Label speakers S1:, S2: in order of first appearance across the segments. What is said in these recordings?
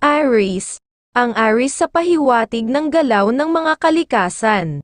S1: Aries, ang Aries sa pahiwatig ng galaw ng mga kalikasan.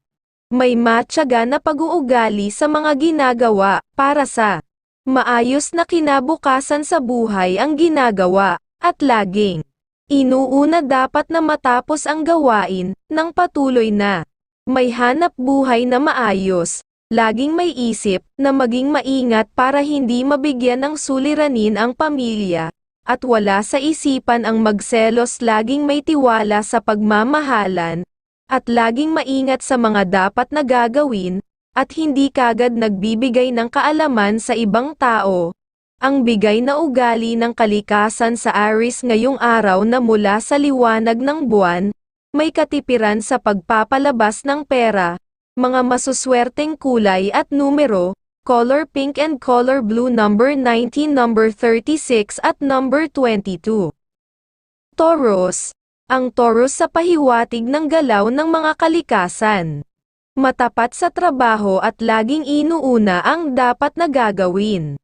S1: May matyaga na pag-uugali sa mga ginagawa, para sa maayos na kinabukasan sa buhay ang ginagawa, at laging inuuna dapat na matapos ang gawain, ng patuloy na may hanap buhay na maayos, laging may isip na maging maingat para hindi mabigyan ng suliranin ang pamilya, at wala sa isipan ang magselos laging may tiwala sa pagmamahalan, at laging maingat sa mga dapat na gagawin, at hindi kagad nagbibigay ng kaalaman sa ibang tao. Ang bigay na ugali ng kalikasan sa Aris ngayong araw na mula sa liwanag ng buwan, may katipiran sa pagpapalabas ng pera, mga masuswerteng kulay at numero, color pink and color blue number 19 number 36 at number 22. Taurus. Ang Taurus sa pahiwatig ng galaw ng mga kalikasan. Matapat sa trabaho at laging inuuna ang dapat na gagawin.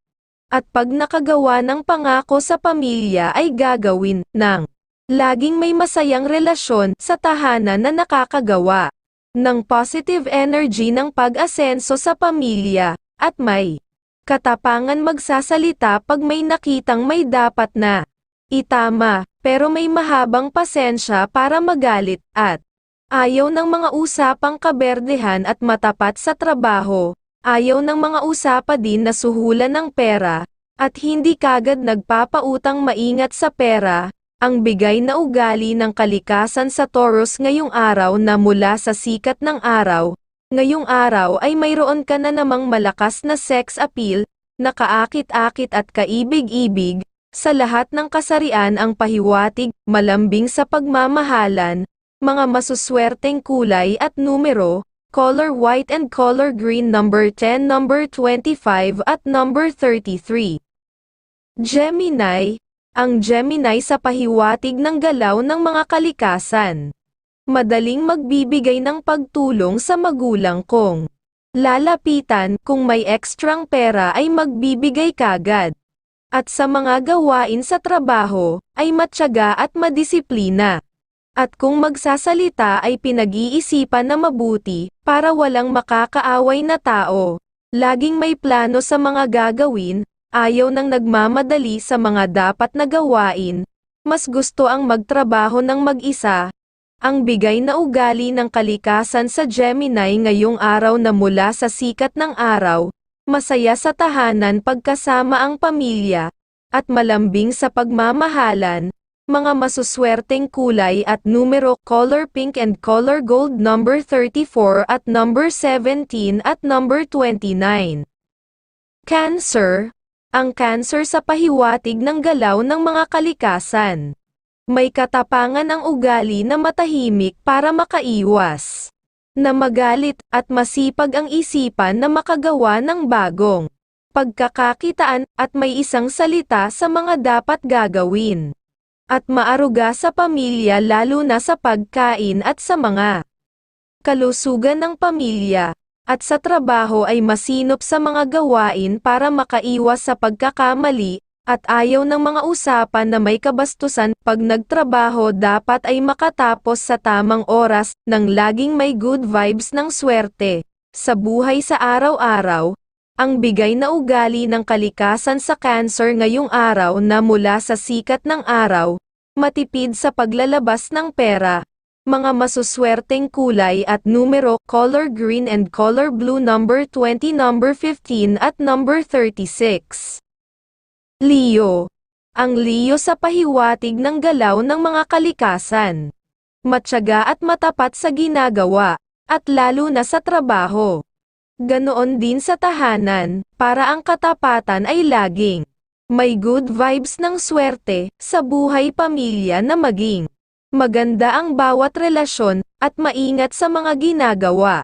S1: At pag nakagawa ng pangako sa pamilya ay gagawin ng laging may masayang relasyon sa tahanan na nakakagawa ng positive energy ng pag-asenso sa pamilya, at may katapangan magsasalita pag may nakitang may dapat na itama, pero may mahabang pasensya para magalit, at ayaw ng mga usapang kaberdehan at matapat sa trabaho, ayaw ng mga usapa din na suhulan ng pera, at hindi kagad nagpapautang maingat sa pera, ang bigay na ugali ng kalikasan sa Taurus ngayong araw na mula sa sikat ng araw, ngayong araw ay mayroon ka na namang malakas na sex appeal, na kaakit-akit at kaibig-ibig, sa lahat ng kasarian ang pahiwatig, malambing sa pagmamahalan, mga masuswerteng kulay at numero, color white and color green number 10 number 25 at number 33. Gemini, ang Gemini sa pahiwatig ng galaw ng mga kalikasan. Madaling magbibigay ng pagtulong sa magulang kong. Lalapitan kung may ekstrang pera ay magbibigay kagad. At sa mga gawain sa trabaho, ay matyaga at madisiplina. At kung magsasalita ay pinag-iisipan na mabuti, para walang makakaaway na tao. Laging may plano sa mga gagawin, ayaw nang nagmamadali sa mga dapat na gawain, mas gusto ang magtrabaho ng mag-isa. Ang bigay na ugali ng kalikasan sa Gemini ngayong araw na mula sa sikat ng araw, masaya sa tahanan pagkasama ang pamilya, at malambing sa pagmamahalan, mga masuswerteng kulay at numero color pink and color gold number 34 at number 17 at number 29. Cancer, ang cancer sa pahiwatig ng galaw ng mga kalikasan. May katapangan ang ugali na matahimik para makaiwas. Na magalit at masipag ang isipan na makagawa ng bagong pagkakakitaan at may isang salita sa mga dapat gagawin. At maaruga sa pamilya lalo na sa pagkain at sa mga kalusugan ng pamilya at sa trabaho ay masinop sa mga gawain para makaiwas sa pagkakamali, at ayaw ng mga usapan na may kabastusan, pag nagtrabaho dapat ay makatapos sa tamang oras, nang laging may good vibes ng swerte. Sa buhay sa araw-araw, ang bigay na ugali ng kalikasan sa cancer ngayong araw na mula sa sikat ng araw, matipid sa paglalabas ng pera, mga masuswerteng kulay at numero, color green and color blue number 20 number 15 at number 36. Leo. Ang Leo sa pahiwatig ng galaw ng mga kalikasan. Matyaga at matapat sa ginagawa, at lalo na sa trabaho. Ganoon din sa tahanan, para ang katapatan ay laging may good vibes ng swerte sa buhay pamilya na maging Maganda ang bawat relasyon, at maingat sa mga ginagawa.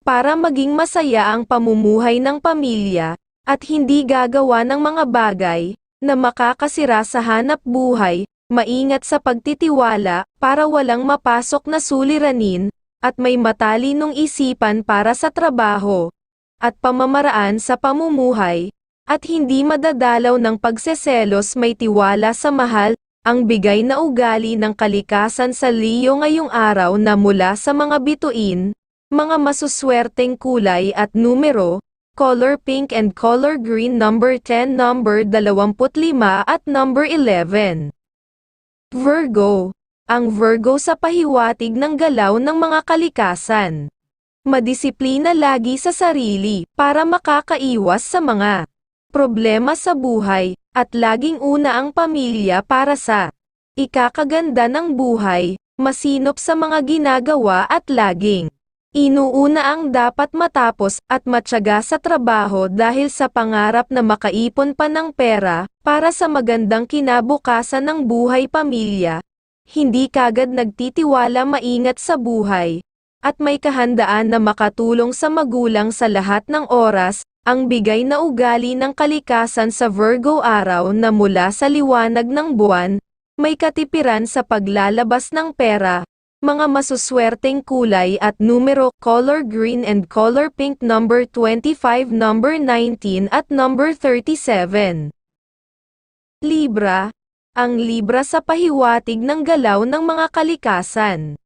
S1: Para maging masaya ang pamumuhay ng pamilya, at hindi gagawa ng mga bagay, na makakasira sa hanap buhay, maingat sa pagtitiwala, para walang mapasok na suliranin, at may matalinong isipan para sa trabaho, at pamamaraan sa pamumuhay, at hindi madadalaw ng pagseselos may tiwala sa mahal, ang bigay na ugali ng kalikasan sa Leo ngayong araw na mula sa mga bituin, mga masuswerteng kulay at numero, color pink and color green number 10 number 25 at number 11. Virgo. Ang Virgo sa pahiwatig ng galaw ng mga kalikasan. Madisiplina lagi sa sarili para makakaiwas sa mga problema sa buhay, at laging una ang pamilya para sa ikakaganda ng buhay, masinop sa mga ginagawa at laging inuuna ang dapat matapos at matyaga sa trabaho dahil sa pangarap na makaipon pa ng pera para sa magandang kinabukasan ng buhay pamilya. Hindi kagad nagtitiwala maingat sa buhay, at may kahandaan na makatulong sa magulang sa lahat ng oras, ang bigay na ugali ng kalikasan sa Virgo araw na mula sa liwanag ng buwan, may katipiran sa paglalabas ng pera, mga masuswerteng kulay at numero, color green and color pink number 25 number 19 at number 37. Libra, ang Libra sa pahiwatig ng galaw ng mga kalikasan.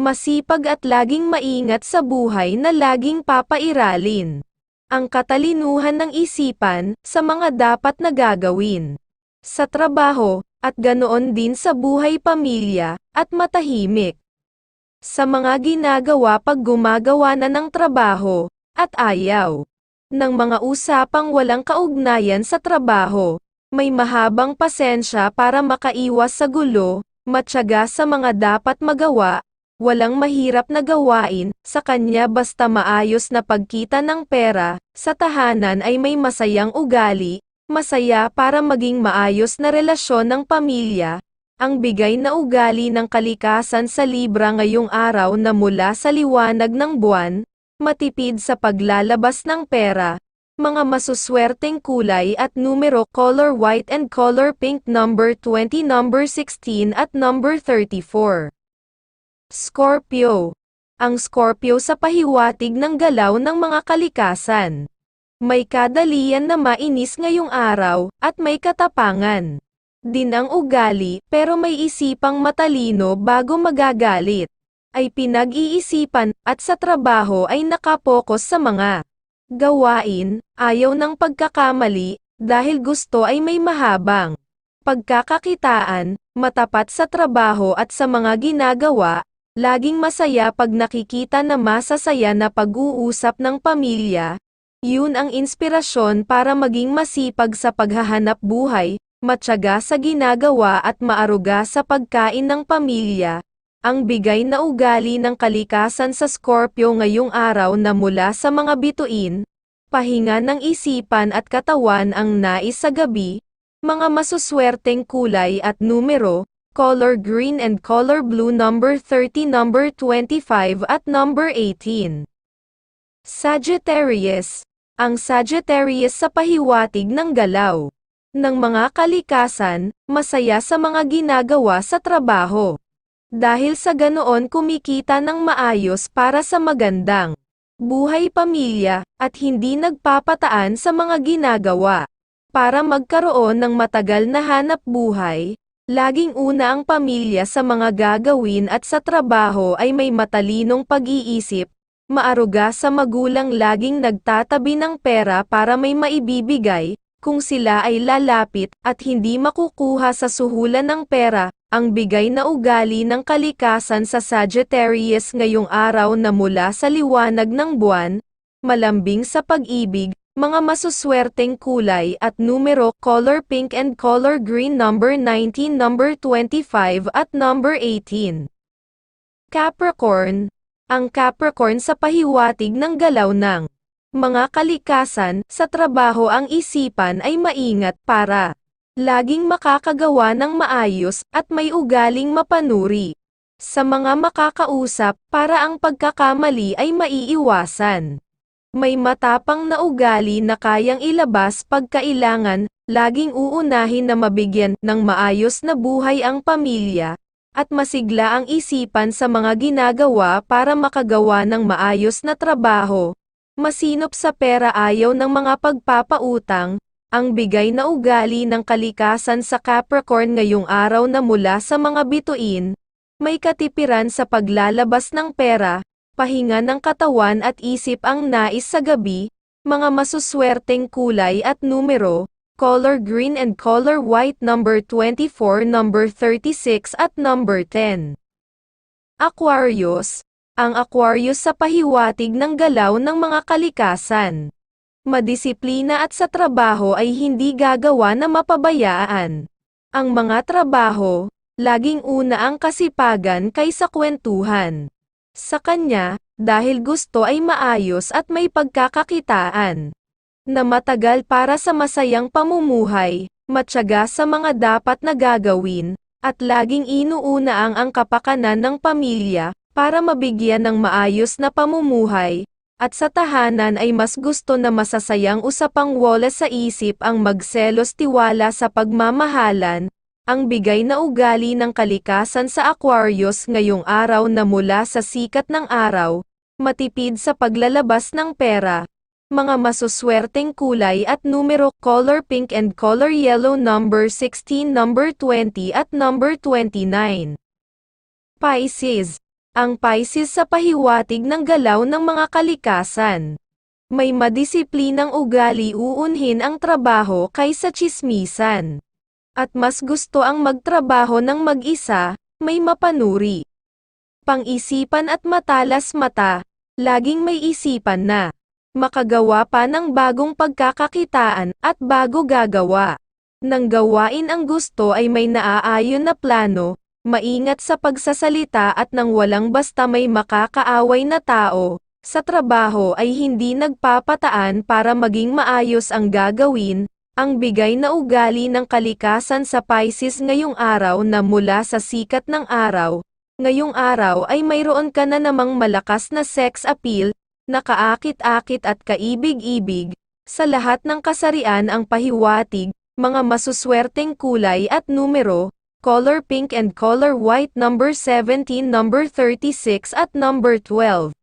S1: Masipag at laging maingat sa buhay na laging papairalin. Ang katalinuhan ng isipan sa mga dapat na gagawin. Sa trabaho, at ganoon din sa buhay pamilya, at matahimik. Sa mga ginagawa pag gumagawa na ng trabaho, at ayaw. Ng mga usapang walang kaugnayan sa trabaho, may mahabang pasensya para makaiwas sa gulo, matyaga sa mga dapat magawa, walang mahirap na gawain, sa kanya basta maayos na pagkita ng pera, sa tahanan ay may masayang ugali, masaya para maging maayos na relasyon ng pamilya, ang bigay na ugali ng kalikasan sa Libra ngayong araw na mula sa liwanag ng buwan, matipid sa paglalabas ng pera, mga masuswerteng kulay at numero color white and color pink number 20 number 16 at number 34. Scorpio. Ang Scorpio sa pahiwatig ng galaw ng mga kalikasan. May kadalian na mainis ngayong araw, at may katapangan. Din ang ugali, pero may isipang matalino bago magagalit. Ay pinag-iisipan, at sa trabaho ay nakapokus sa mga gawain, ayaw ng pagkakamali, dahil gusto ay may mahabang pagkakakitaan, matapat sa trabaho at sa mga ginagawa, laging masaya pag nakikita na masasaya na pag-uusap ng pamilya, yun ang inspirasyon para maging masipag sa paghahanap buhay, matyaga sa ginagawa at maaruga sa pagkain ng pamilya, ang bigay na ugali ng kalikasan sa Scorpio ngayong araw na mula sa mga bituin, pahinga ng isipan at katawan ang nais sa gabi, mga masuswerteng kulay at numero, color green and color blue number 30 number 25 at number 18. Sagittarius, ang Sagittarius sa pahiwatig ng galaw ng mga kalikasan, masaya sa mga ginagawa sa trabaho. Dahil sa ganoon kumikita ng maayos para sa magandang buhay pamilya, at hindi nagpapataan sa mga ginagawa. Para magkaroon ng matagal na hanap buhay, laging una ang pamilya sa mga gagawin at sa trabaho ay may matalinong pag-iisip, maaruga sa magulang laging nagtatabi ng pera para may maibibigay, kung sila ay lalapit at hindi makukuha sa suhulan ng pera, ang bigay na ugali ng kalikasan sa Sagittarius ngayong araw na mula sa liwanag ng buwan, malambing sa pag-ibig, mga masuswerteng kulay at numero color pink and color green number 19 number 25 at number 18. Capricorn, ang Capricorn sa pahiwatig ng galaw ng mga kalikasan, sa trabaho ang isipan ay maingat para laging makakagawa ng maayos, at may ugaling mapanuri. Sa mga makakausap, para ang pagkakamali ay maiiwasan. May matapang na ugali na kayang ilabas pagkailangan, laging uunahin na mabigyan ng maayos na buhay ang pamilya, at masigla ang isipan sa mga ginagawa para makagawa ng maayos na trabaho. Masinop sa pera ayaw ng mga pagpapautang, Ang bigay na ugali ng kalikasan sa Capricorn ngayong araw na mula sa mga bituin, may katipiran sa paglalabas ng pera, pahinga ng katawan at isip ang nais sa gabi, mga masuswerteng kulay at numero, color green and color white number 24, number 36 at number 10. Aquarius, ang Aquarius sa pahiwatig ng galaw ng mga kalikasan. Madisiplina at sa trabaho ay hindi gagawa na mapabayaan. Ang mga trabaho, laging una ang kasipagan kaysa kwentuhan. Sa kanya, dahil gusto ay maayos at may pagkakakitaan. Na matagal para sa masayang pamumuhay, matyaga sa mga dapat na gagawin, at laging inuuna ang ang kapakanan ng pamilya, para mabigyan ng maayos na pamumuhay, at sa tahanan ay mas gusto na masasayang usapang wala sa isip ang magselos tiwala sa pagmamahalan, ang bigay na ugali ng kalikasan sa Aquarius ngayong araw na mula sa sikat ng araw, matipid sa paglalabas ng pera, mga masuswerteng kulay at numero color pink and color yellow number 16 number 20 at number 29. Pisces ang Pisces sa pahiwatig ng galaw ng mga kalikasan. May madisiplinang ugali uunhin ang trabaho kaysa chismisan. At mas gusto ang magtrabaho ng mag-isa, may mapanuri. Pang-isipan at matalas mata, laging may isipan na. Makagawa pa ng bagong pagkakakitaan at bago gagawa. Nang gawain ang gusto ay may naaayon na plano, maingat sa pagsasalita at nang walang basta may makakaaway na tao, sa trabaho ay hindi nagpapataan para maging maayos ang gagawin, ang bigay na ugali ng kalikasan sa Pisces ngayong araw na mula sa sikat ng araw, ngayong araw ay mayroon ka na namang malakas na sex appeal, nakaakit-akit at kaibig-ibig, sa lahat ng kasarian ang pahiwatig, mga masuswerteng kulay at numero, color pink and color white number 17 number 36 at number 12.